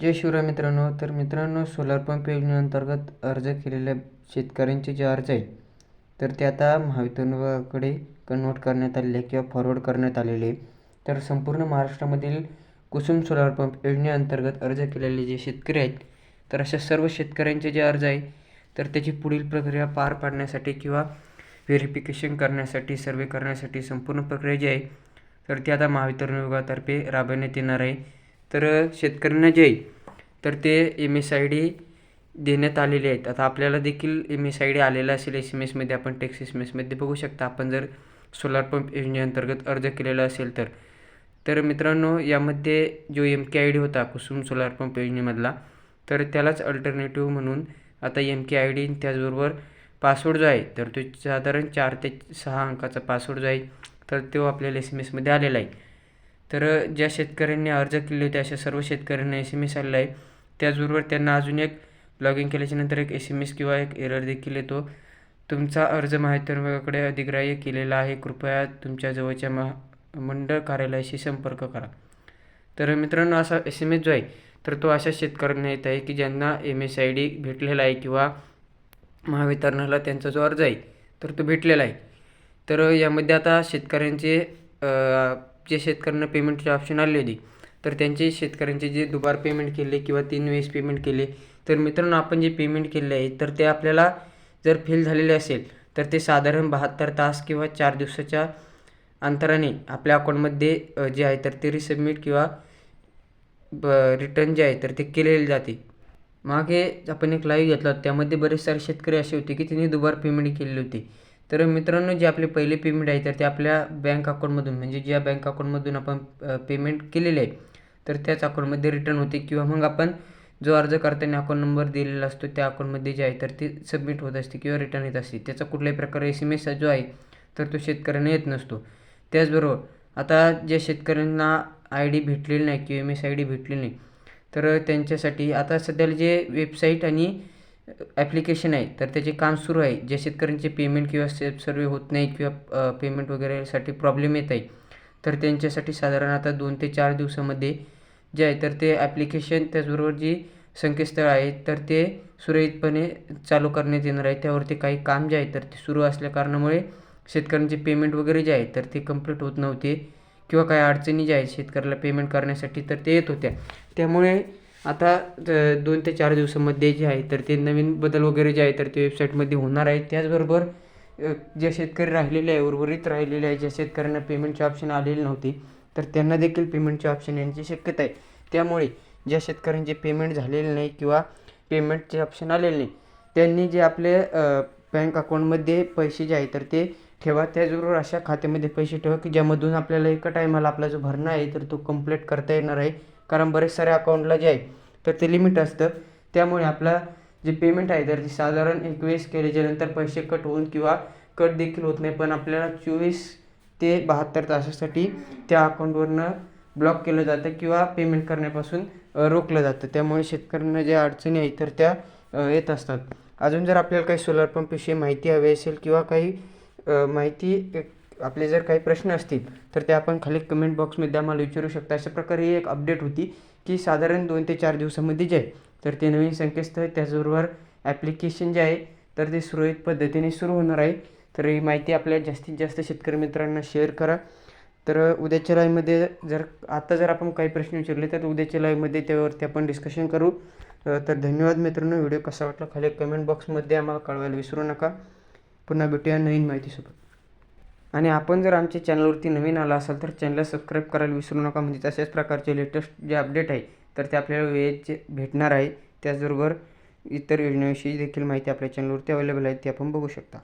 जय शिवराय मित्रांनो. तर मित्रांनो सोलार पंप योजनेअंतर्गत अर्ज केलेल्या शेतकऱ्यांचे जे अर्ज आहे तर ते आता महावितरण विभागाकडे कन्वर्ट करण्यात आलेले आहे किंवा फॉरवर्ड करण्यात आलेले आहे. तर संपूर्ण महाराष्ट्रामधील कुसुम सोलार पंप योजनेअंतर्गत अर्ज केलेले जे शेतकरी आहेत तर अशा सर्व शेतकऱ्यांचे जे अर्ज आहे तर त्याची पुढील प्रक्रिया पार पाडण्यासाठी किंवा व्हेरिफिकेशन करण्यासाठी सर्वे करण्यासाठी संपूर्ण प्रक्रिया जी आहे तर ती आता महावितरण विभागातर्फे राबवण्यात येणार आहे. तर शेतकऱ्यांना जे आहे तर ते एम एस आय डी देण्यात आलेले आहेत. आता आपल्याला देखील एम एस आय डी आलेला असेल एस एम एसमध्ये आपण टेक्स एस एम एसमध्ये बघू शकता. आपण जर सोलार पंप योजनेअंतर्गत अर्ज केलेला असेल तर. तर मित्रांनो यामध्ये जो एम के आय डी होता कुसुम सोलार पंप योजनेमधला तर त्यालाच अल्टरनेटिव्ह म्हणून आता एम के आय डी त्याचबरोबर पासवर्ड जो आहे तर तो साधारण चार ते सहा अंकाचा पासवर्ड जो आहे तर तो आपल्याला एस एम एसमध्ये आलेला आहे. तर ज्या शेतकऱ्यांनी अर्ज केले होते अशा सर्व शेतकऱ्यांना एस एम एस आलेला आहे. त्याचबरोबर त्यांना अजून एक लॉग इन केल्याच्यानंतर एक एस एम एस किंवा एक एरर देखील येतो. तुमचा अर्ज माहिती विभागाकडे अधिग्राह्य केलेला आहे. कृपया तुमच्या जवळच्या महा मंडळ कार्यालयाशी संपर्क करा. तर मित्रांनो असा एस एम एस जो आहे तर तो अशा शेतकऱ्यांना येत आहे की ज्यांना एम एस आय डी भेटलेला आहे किंवा महावितरणाला त्यांचा जो अर्ज आहे तर तो भेटलेला आहे. तर यामध्ये आता शेतकऱ्यांचे जे शेतकऱ्यांना पेमेंटचे ऑप्शन आले होते तर त्यांचे शेतकऱ्यांचे जे दुबार पेमेंट केले किंवा तीन वेळेस पेमेंट केले तर मित्रांनो आपण जे पेमेंट केले आहे तर ते आपल्याला जर फेल झालेले असेल तर ते साधारण बहात्तर तास किंवा चार दिवसाच्या अंतराने आपल्या अकाउंटमध्ये जे आहे तर ते रिसबमिट किंवा ब रिटर्न जे आहे तर ते केलेले जाते. मागे आपण एक लाईव्ह घेतला त्यामध्ये बरेच सारे शेतकरी असे होते की त्यांनी दुबार पेमेंट केलेली होती. तर मित्रांनो जे आपले पहिले पेमेंट आहे तर ते आपल्या बँक अकाउंटमधून म्हणजे ज्या बँक अकाउंटमधून आपण पेमेंट केलेले आहे तर त्याच अकाउंटमध्ये रिटर्न होते. किंवा मग आपण जो अर्ज करताना अकाउंट नंबर दिलेला असतो त्या अकाउंटमध्ये जे आहे तर ते सबमिट होत असते किंवा रिटर्न येत असते. त्याचा कुठल्याही प्रकारे एस एम एस जो आहे तर तो शेतकऱ्यांना येत नसतो. त्याचबरोबर आता ज्या शेतकऱ्यांना आय डी भेटलेली नाही किंवा एम एस आय डी भेटलेली नाही तर त्यांच्यासाठी आता सध्याला जे वेबसाईट आणि ॲप्लिकेशन आहे तर त्याचे काम सुरू आहे. ज्या शेतकऱ्यांचे पेमेंट किंवा सेल्फ सर्वे होत नाही किंवा पेमेंट वगैरेसाठी प्रॉब्लेम येत आहे तर त्यांच्यासाठी साधारण आता दोन ते चार दिवसामध्ये जे आहे तर ते ॲप्लिकेशन त्याचबरोबर जी संकेतस्थळ आहे तर ते सुरळीतपणे चालू करण्यात येणार आहे. त्यावरती काही काम जे आहे तर ते सुरू असल्या कारणामुळे शेतकऱ्यांचे पेमेंट वगैरे जे आहे तर ते कंप्लीट होत नव्हते किंवा काही अडचणी ज्या आहेत शेतकऱ्याला पेमेंट करण्यासाठी तर ते येत होत्या. त्यामुळे आता दोन ते चार दिवसामध्ये जे आहे तर ते नवीन बदल वगैरे जे आहे तर ते वेबसाईटमध्ये होणार आहे त्याचबरोबर ज्या शेतकरी राहिलेले आहे उर्वरित राहिलेले आहे ज्या शेतकऱ्यांना पेमेंटचे ऑप्शन आलेले नव्हते तर त्यांना देखील पेमेंटचे ऑप्शन येण्याची शक्यता आहे. त्यामुळे ज्या शेतकऱ्यांचे पेमेंट झालेले नाही किंवा पेमेंटचे ऑप्शन आलेले नाही त्यांनी जे आपले बँक अकाउंटमध्ये पैसे जे आहे तर ते ठेवा. त्याचबरोबर अशा खात्यामध्ये पैसे ठेवा की ज्यामधून आपल्याला एका टायमाला आपला जो भरणा आहे तर तो कंप्लीट करता येणार आहे. कारण बरेच साऱ्या अकाउंटला जे आहे तर ते लिमिट असतं. त्यामुळे आपला जे पेमेंट आहे तर ते साधारण एक वेळेस केल्याच्यानंतर पैसे कट होऊन किंवा कट देखील होत नाही. पण आपल्याला चोवीस ते बहात्तर तासासाठी त्या अकाउंटवरनं ब्लॉक केलं जातं किंवा पेमेंट करण्यापासून रोखलं जातं. त्यामुळे शेतकऱ्यांना ज्या अडचणी आहेत तर त्या येत असतात. अजून जर आपल्याला काही सोलार पंपविषयी माहिती हवी असेल किंवा काही माहिती आपले जर काही प्रश्न असतील तर ते आपण खाली कमेंट बॉक्समध्ये आम्हाला विचारू शकता. अशा प्रकारे ही एक अपडेट होती की साधारण दोन ते चार दिवसामध्ये जे आहे तर ते नवीन संकेतस्थळ त्याचबरोबर ॲप्लिकेशन जे आहे तर ते सुरळीत पद्धतीने सुरू होणार आहे. तर ही माहिती आपल्या जास्तीत जास्त शेतकरी मित्रांना शेअर करा. तर उद्याच्या लाईव्हमध्ये जर आता जर आपण काही प्रश्न विचारले तर उद्याच्या लाईव्हमध्ये त्यावरती आपण डिस्कशन करू. तर धन्यवाद मित्रांनो. व्हिडिओ कसा वाटला खाली कमेंट बॉक्समध्ये आम्हाला कळवायला विसरू नका. पुन्हा भेटूया नवीन माहितीसोबत. आणि आपण जर आमच्या चॅनलवरती नवीन आला असाल तर चॅनलला सबस्क्राईब करायला विसरू नका. म्हणजे तशाच प्रकारचे लेटेस्ट जे अपडेट आहे तर ते आपल्याला वेळेचे भेटणार आहे. त्याचबरोबर इतर योजनेविषयी देखील माहिती आपल्या चॅनलवरती अवेलेबल आहे ती आपण बघू शकता.